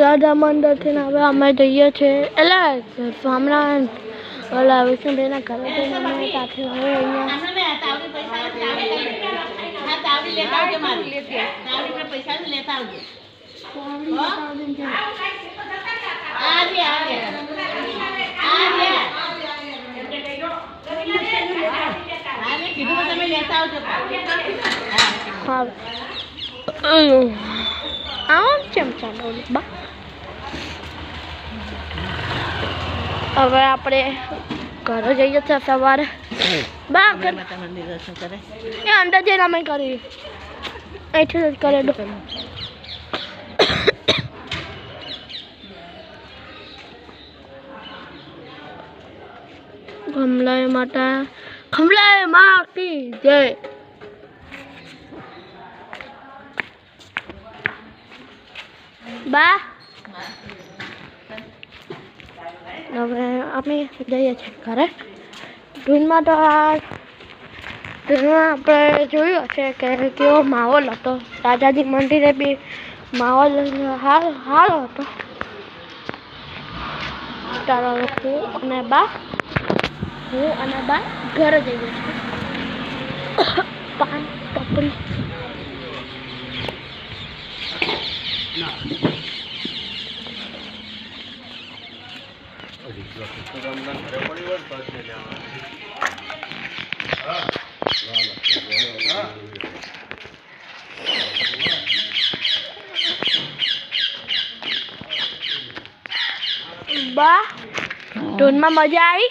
રાધા મંદિરથી ને હવે અમે જઈએ છીએ. એટલે સ્વામિનારાયણ ઓલા વિષ્ણુભાઈના ઘરે જઈને અમે સાથે હવે અહીંયા. હા. આમ કેમ ચાલો બા. હવે આપણે ઘરે જઈએ છીએ સવારે. બા એ અંદર જઈને અમે કરી. અહીંથી જ કરે દો. ખમલાય માતા ખમલાયમાં કી જય. બા. હવે અમે જઈએ છીએ ઘરે. ધૂનમાં તો આ ધૂનમાં આપણે જોયું છે કે કેવો માહોલ હતો. રાજાજી મંદિરે બી માહોલ હાલ સારો હતો. તારો હું અને બા હું અને બા ઘરે જઈએ છીએ. પાન ટપરી બા ધૂનમાં મજા આવી?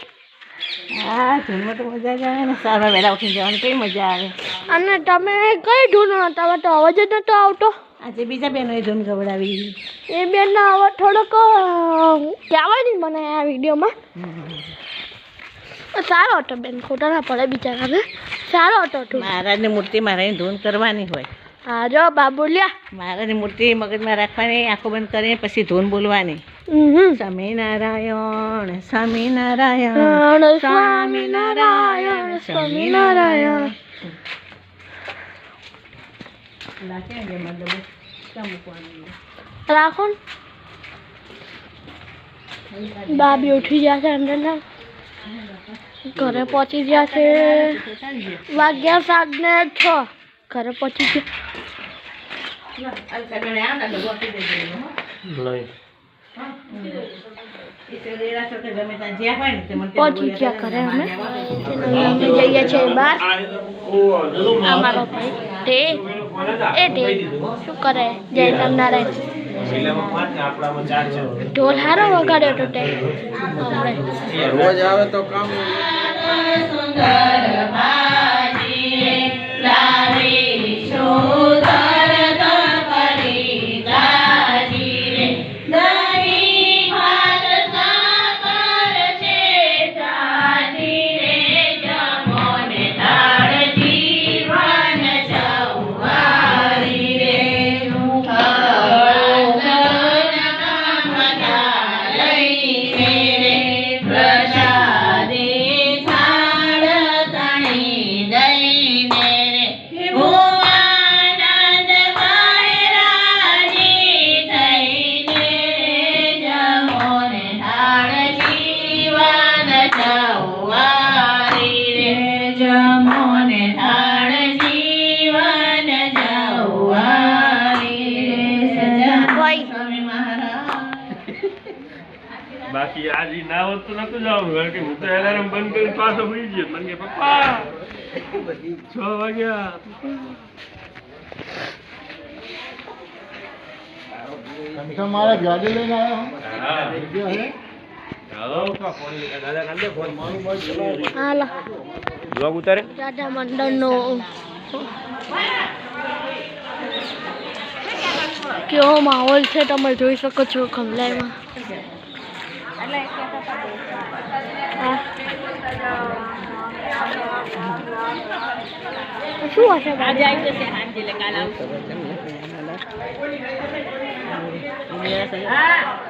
હા ધૂનમાં તો મજા જ આવે ને. સારા વહેલા ઉઠીને જવાની કઈ મજા આવે? અને તમે કઈ ધૂન તમે તો અવાજ જ નતો આવતો. આજે બીજા બહેનોએ ધૂન ગવડાવી એ બેનનો હવે થોડોક કહેવાય નહીં મને આ વિડીયોમાં. સારો હતો બેન ખોટા ના પડે બિચારાને. સારો હતો મહારાજની મૂર્તિ મારાની ધૂન કરવાની હોય. હા જો બાબુલિયા મહારાજની મૂર્તિ મગજમાં રાખવાની આંખો બંધ કરીને પછી ધૂન બોલવાની. સ્વામી સ્વામિનારાયણ સ્વામિનારાયણ નારાયણ સ્વામિનારાયણ સ્વામિનારાયણ સ્વામી ને રાખો ને. બાબી ઉઠી ગયા છે અંદરના ઘરે પહોંચી ગયા છે. વાગ્યા સાત ને છ. ઘરે પહોંચી ગયા. પહોંચી ગયા ઘરે અમે. અમે જઈએ છીએ બહાર. અમારો ભાઈ તે એ તે શું કરે? જય નારાયણ ઢોલ હારો વગાડ્યો તો. તે રોજ આવે તો કામ ભાઈ બાકી આજે ના હોત તો નતું જવાનું. કારણ કે હું તો એલાર્મ બંધ કરીને પાછો સુઈ ગયો મને કે પપ્પા છ વાગ્યા. મારા ગાડી લઈને આવ્યો બ્લોગ ઉતારે? રાજા મંડળનો કેવો માહોલ છે તમે જોઈ શકો છો ખમલાઈમાં. શું હશે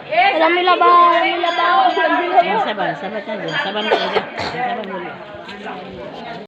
જશે સાંજે એટલે કાલ આવશે રમીલા બા રમીલા બા સબા સબા ચાલજો સબા બોલો